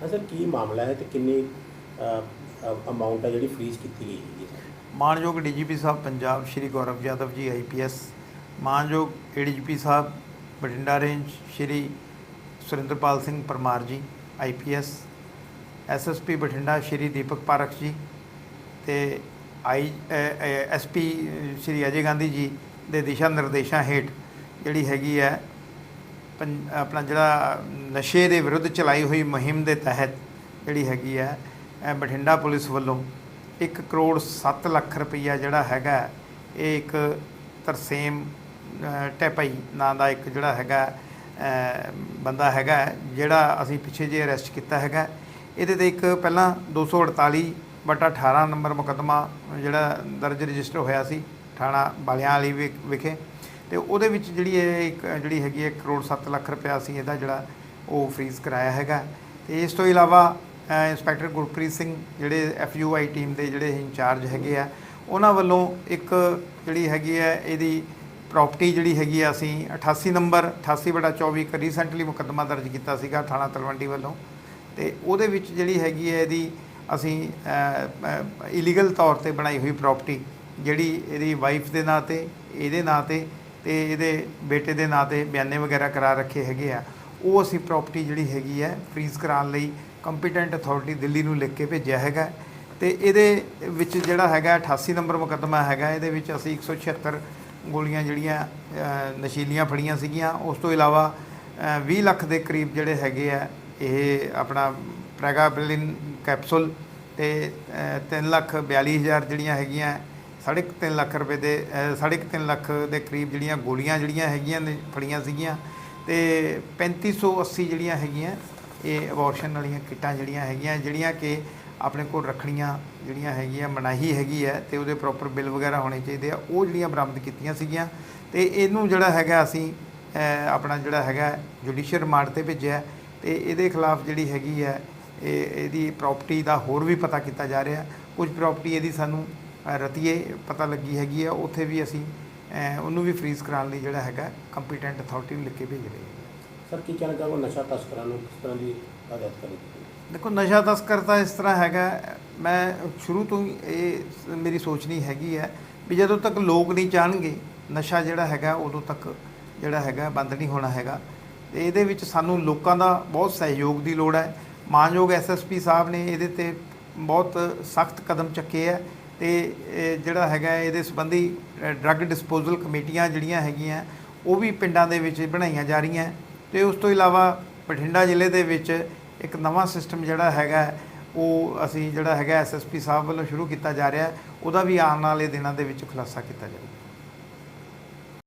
ਹਾਂ ਸਰ ਕੀ ਮਾਮਲਾ ਹੈ ਤੇ ਕਿੰਨੀ ਅਮਾਉਂਟ ਹੈ ਜਿਹੜੀ ਫ੍ਰੀਜ਼ ਕੀਤੀ ਗਈ ਹੈ ਮਾਨਯੋਗ ਡੀਜੀਪੀ ਸਾਹਿਬ ਪੰਜਾਬ, ਸ਼੍ਰੀ ਗੌਰਵ ਯਾਦਵ ਜੀ ਆਈਪੀਐਸ ਮਾਨਯੋਗ ਏਡੀਜੀਪੀ ਸਾਹਿਬ, Bathinda range, Shri Surinderpal Singh Parmar ji IPS SSP Bathinda, Shri Deepak Pareek ji ਤੇ ਆਈ ਐਸਪੀ ਸ਼੍ਰੀ ਅਜੇ ਗਾਂਧੀ ਜੀ ਦੇ ਦਿਸ਼ਾ ਨਿਰਦੇਸ਼ਾਂ ਹੇਠ ਜਿਹੜੀ ਹੈਗੀ ਹੈ ਆਪਣਾ ਜਿਹੜਾ ਨਸ਼ੇ ਦੇ ਵਿਰੁੱਧ ਚਲਾਈ ਹੋਈ ਮੁਹਿੰਮ ਦੇ ਤਹਿਤ ਜਿਹੜੀ ਹੈਗੀ ਹੈ ਬਠਿੰਡਾ ਪੁਲਿਸ ਵੱਲੋਂ 1 ਕਰੋੜ 7 ਲੱਖ ਰੁਪਈਆ ਜਿਹੜਾ ਹੈਗਾ, ਇਹ ਇੱਕ ਤਰਸੇਮ ਟੈਪਈ ਨਾਂ ਦਾ ਇੱਕ ਜਿਹੜਾ ਹੈਗਾ ਬੰਦਾ ਹੈਗਾ, ਜਿਹੜਾ ਅਸੀਂ ਪਿੱਛੇ ਜੇ ਅਰੈਸਟ ਕੀਤਾ ਹੈਗਾ। ਇਹਦੇ ਤੇ ਇੱਕ ਪਹਿਲਾਂ 248 ਬਟਾ 18 ਨੰਬਰ ਮੁਕੱਦਮਾ ਜਿਹੜਾ ਦਰਜ ਰਜਿਸਟਰ ਹੋਇਆ ਸੀ, ਥਾਣਾ ਬਾਲਿਆਂ ਵਾਲੀ ਵਿ- ਵਿਖੇ। ਤੇ ਉਹਦੇ ਵਿੱਚ ਜਿਹੜੀ ਇਹ ਇੱਕ, ਜਿਹੜੀ ਹੈਗੀ ਹੈ ਕਰੋੜ 7 ਲੱਖ ਰੁਪਇਆ ਸੀ ਇਹਦਾ ਜਿਹੜਾ ਉਹ ਫ੍ਰੀਜ਼ ਕਰਾਇਆ ਹੈਗਾ। ਤੇ ਇਸ ਤੋਂ ਇਲਾਵਾ ਇੰਸਪੈਕਟਰ ਗੁਰਪ੍ਰੀਤ ਸਿੰਘ ਜਿਹੜੇ ਐਫਯੂਆਈ ਟੀਮ ਦੇ ਜਿਹੜੇ ਇੰਚਾਰਜ ਹੈਗੇ ਆ, ਉਹਨਾਂ ਵੱਲੋਂ ਇੱਕ ਜਿਹੜੀ ਹੈਗੀ ਹੈ, ਇਹਦੀ ਪ੍ਰਾਪਰਟੀ ਜਿਹੜੀ ਹੈਗੀ ਆ ਅਸੀਂ 88 ਨੰਬਰ 88 ਬਟਾ 24 ਇੱਕ ਰੀਸੈਂਟਲੀ ਮੁਕੱਦਮਾ ਦਰਜ ਕੀਤਾ ਸੀਗਾ ਥਾਣਾ ਤਲਵੰਡੀ ਵੱਲੋਂ। ਤੇ ਉਹਦੇ ਵਿੱਚ ਜਿਹੜੀ ਹੈਗੀ ਹੈ ਇਹਦੀ ਅਸੀਂ ਇਲੀਗਲ ਤੌਰ ਤੇ ਬਣਾਈ ਹੋਈ ਪ੍ਰਾਪਰਟੀ ਜਿਹੜੀ ਇਹਦੀ ਵਾਈਫ ਦੇ ਨਾਂ ਤੇ, ਇਹਦੇ ਨਾਂ ਤੇ ਤੇ ਇਹਦੇ ਬੇਟੇ ਦੇ ਨਾਂ ਤੇ ਬਿਆਨੇ ਵਗੈਰਾ ਕਰਾ ਰੱਖੇ ਹੈਗੇ ਆ। ਉਹ ਅਸੀਂ ਪ੍ਰਾਪਰਟੀ ਜਿਹੜੀ ਹੈਗੀ ਹੈ ਫ੍ਰੀਜ਼ ਕਰਾਉਣ ਲਈ ਕੰਪੀਟੈਂਟ ਅਥਾਰਟੀ ਦਿੱਲੀ ਨੂੰ ਲਿਖ ਕੇ ਭੇਜਿਆ ਹੈਗਾ। ਤੇ ਇਹਦੇ ਵਿੱਚ ਜਿਹੜਾ ਹੈਗਾ 88 ਨੰਬਰ ਮੁਕੱਦਮਾ ਹੈਗਾ ਇਹਦੇ ਵਿੱਚ ਅਸੀਂ 176 ਗੋਲੀਆਂ ਜਿਹੜੀਆਂ ਨਸ਼ੀਲੀਆਂ ਫੜੀਆਂ ਸੀਗੀਆਂ। ਉਸ ਤੋਂ ਇਲਾਵਾ ਅ, 20 ਲੱਖ ਦੇ ਕਰੀਬ ਜਿਹੜੇ ਹੈਗੇ ਆ ਇਹ ਆਪਣਾ ਪ੍ਰੈਗਾਬਲਿਨ ਕੈਪਸੂਲ ਤੇ 3 ਲੱਖ 42 ਹਜ਼ਾਰ ਜਿਹੜੀਆਂ ਹੈਗੀਆਂ ਸਾਢੇ ਕੁ ਤਿੰਨ ਲੱਖ ਰੁਪਏ ਦੇ ਅ, ਸਾਢੇ ਕੁ ਤਿੰਨ ਲੱਖ ਦੇ ਕਰੀਬ ਜਿਹੜੀਆਂ ਗੋਲੀਆਂ ਜਿਹੜੀਆਂ ਹੈਗੀਆਂ ਨੇ ਫੜੀਆਂ ਸੀਗੀਆਂ ਤੇ 3580 ਜਿਹੜੀਆਂ ਹੈਗੀਆਂ ਇਹ ਅਬੋਰਸ਼ਨ ਵਾਲੀਆਂ ਕਿੱਟਾਂ ਜਿਹੜੀਆਂ ਹੈਗੀਆਂ ਜਿਹੜੀਆਂ ਕਿ ਆਪਣੇ ਕੋਲ ਰੱਖਣੀਆਂ ਜਿਹੜੀਆਂ ਹੈਗੀਆਂ ਮਨਾਹੀ ਹੈਗੀ ਹੈ ਤੇ ਉਹਦੇ ਪ੍ਰੋਪਰ ਬਿੱਲ ਵਗੈਰਾ ਹੋਣੇ ਚਾਹੀਦੇ ਆ ਉਹ ਜਿਹੜੀਆਂ ਬਰਾਮਦ ਕੀਤੀਆਂ ਸੀਗੀਆਂ ਤੇ ਇਹਨੂੰ ਜਿਹੜਾ ਹੈਗਾ ਅਸੀਂ ਆਪਣਾ ਜਿਹੜਾ ਹੈਗਾ ਜੁਡੀਸ਼ੀਅਲ ਰਿਮਾਂਡ ਤੇ ਭੇਜਿਆ ਤੇ ਇਹਦੇ ਖਿਲਾਫ ਜਿਹੜੀ ਹੈਗੀ ਹੈ ਇਹ ਇਹਦੀ ਪ੍ਰਾਪਰਟੀ ਦਾ ਹੋਰ ਵੀ ਪਤਾ ਕੀਤਾ ਜਾ ਰਿਹਾ ਕੁਝ ਪ੍ਰਾਪਰਟੀ ਇਹਦੀ ਸਾਨੂੰ ਰਤੀਏ ਪਤਾ ਲੱਗੀ ਹੈਗੀ ਆ ਉੱਥੇ ਵੀ ਅਸੀਂ ਉਹਨੂੰ ਵੀ ਫ੍ਰੀਜ਼ ਕਰਾਉਣ ਲਈ ਜਿਹੜਾ ਹੈਗਾ ਕੰਪੀਟੈਂਟ ਅਥਾਰਟੀ ਨੂੰ ਲਿਖ ਕੇ ਭੇਜ ਰਹੇ ਹਾਂ। ਸਰ ਕੀ ਕਹਿਣਾ ਚਾਹੋਗੇ ਨਸ਼ਾ ਤਸਕਰਾਂ ਨੂੰ ਕਿਸ ਤਰ੍ਹਾਂ ਦੀ ਹਦਾਇਤ ਕਰੇਗੀ ਦੇਖੋ ਨਸ਼ਾ ਤਸਕਰ ਤਾਂ ਇਸ ਤਰ੍ਹਾਂ ਹੈਗਾ ਮੈਂ ਸ਼ੁਰੂ ਤੋਂ ਹੀ ਇਹ ਮੇਰੀ ਸੋਚ ਨਹੀਂ ਹੈਗੀ ਹੈ ਵੀ ਜਦੋਂ ਤੱਕ ਲੋਕ ਨਹੀਂ ਚਾਹਣਗੇ ਨਸ਼ਾ ਜਿਹੜਾ ਹੈਗਾ ਉਦੋਂ ਤੱਕ ਜਿਹੜਾ ਹੈਗਾ ਬੰਦ ਨਹੀਂ ਹੋਣਾ ਹੈਗਾ। ਤੇ ਇਹਦੇ ਵਿੱਚ ਸਾਨੂੰ ਲੋਕਾਂ ਦਾ ਬਹੁਤ ਸਹਿਯੋਗ ਦੀ ਲੋੜ ਹੈ। ਮਾਨਯੋਗ ਐਸਐਸਪੀ ਸਾਹਿਬ ਨੇ ਇਹਦੇ ਤੇ ਬਹੁਤ ਸਖਤ ਕਦਮ ਚੱਕੇ ਹੈ। ਤੇ ਇਹ ਜਿਹੜਾ ਹੈਗਾ ਇਹਦੇ ਸੰਬੰਧੀ ਡਰੱਗ ਡਿਸਪੋਜ਼ਲ ਕਮੇਟੀਆਂ ਜਿਹੜੀਆਂ ਹੈਗੀਆਂ, ਉਹ ਵੀ ਪਿੰਡਾਂ ਦੇ ਵਿੱਚ ਬਣਾਈਆਂ ਜਾ ਰਹੀਆਂ। ਤੇ ਉਸ ਤੋਂ ਇਲਾਵਾ ਬਠਿੰਡਾ ਜ਼ਿਲ੍ਹੇ ਦੇ ਵਿੱਚ ਇੱਕ ਨਵਾਂ ਸਿਸਟਮ ਜਿਹੜਾ ਹੈਗਾ ਉਹ ਅਸੀਂ ਜਿਹੜਾ ਹੈਗਾ ਐਸਐਸਪੀ ਸਾਹਿਬ ਵੱਲੋਂ ਸ਼ੁਰੂ ਕੀਤਾ ਜਾ ਰਿਹਾ ਉਹਦਾ ਵੀ ਆਉਣ ਵਾਲੇ ਦਿਨਾਂ ਦੇ ਵਿੱਚ ਖੁਲਾਸਾ ਕੀਤਾ ਜਾਵੇਗਾ।